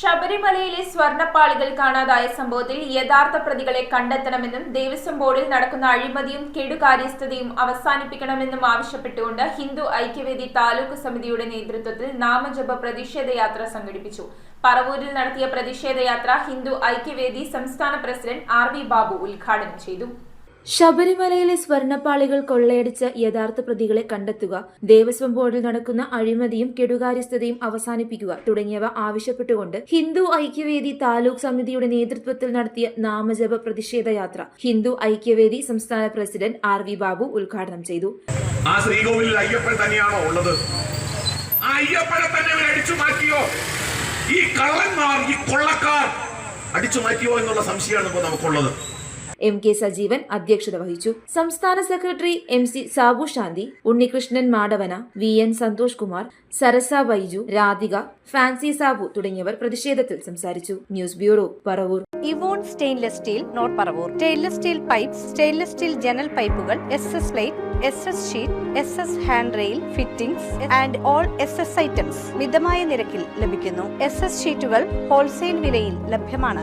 ശബരിമലയിലെ സ്വർണപ്പാളികൾ കാണാതായ സംഭവത്തിൽ യഥാർത്ഥ പ്രതികളെ കണ്ടെത്തണമെന്നും ദേവസ്വം ബോർഡിൽ നടക്കുന്ന അഴിമതിയും കെടുകാര്യസ്ഥതയും അവസാനിപ്പിക്കണമെന്നും ആവശ്യപ്പെട്ടുകൊണ്ട് ഹിന്ദു ഐക്യവേദി താലൂക്ക് സമിതിയുടെ നേതൃത്വത്തിൽ നാമജപ പ്രതിഷേധ യാത്ര സംഘടിപ്പിച്ചു. പറവൂരിൽ നടത്തിയ പ്രതിഷേധ യാത്ര ഹിന്ദു ഐക്യവേദി സംസ്ഥാന പ്രസിഡന്റ് ആർ ബാബു ഉദ്ഘാടനം ചെയ്തു. ശബരിമലയിലെ സ്വർണപ്പാളികൾ കൊള്ളയടിച്ച യഥാർത്ഥ പ്രതികളെ കണ്ടെത്തുക ദേവസ്വം ബോർഡിൽ നടക്കുന്ന അഴിമതിയും കെടുകാര്യസ്ഥതയും അവസാനിപ്പിക്കുക തുടങ്ങിയവ ആവശ്യപ്പെട്ടുകൊണ്ട് ഹിന്ദു ഐക്യവേദി താലൂക്ക് സമിതിയുടെ നേതൃത്വത്തിൽ നടത്തിയ നാമജപ പ്രതിഷേധ യാത്ര ഹിന്ദു ഐക്യവേദി സംസ്ഥാന പ്രസിഡന്റ് ആർ വി ബാബു ഉദ്ഘാടനം ചെയ്തു. ആ ശ്രീകോവിലിൽ അയ്യപ്പൻ തന്നെയാണോ ഉള്ളത്? ആ അയ്യപ്പനെ തന്നെ അടിച്ചു മാറ്റിയോ? ഈ കള്ളന്മാർ ഈ കൊള്ളക്കാർ അടിച്ചു മാറ്റിയോ എന്നുള്ള സംശയമാണ് ഇപ്പോൾ നമുക്കുള്ളത്. എം കെ സജീവൻ അധ്യക്ഷത വഹിച്ചു. സംസ്ഥാന secretary M C Sabu Shanthi Unnikrishnan Madavana V N Santhosh Kumar Sarasa Baiju Radhika Fancy Sabu തുടങ്ങിയവർ പ്രതിഷേധത്തിൽ സംസാരിച്ചു. News bureau Paravur. ഇവോൺ stainless steel not Paravur. Stainless steel pipes stainless steel ജനൽ പൈപ്പുകൾ S S plate S S sheet S S hand rail fittings and all S S items മിതമായ നിരക്കിൽ ലഭിക്കുന്നു. S S ഷീറ്റുകൾ wholesale വിലയിൽ ലഭ്യമാണ്.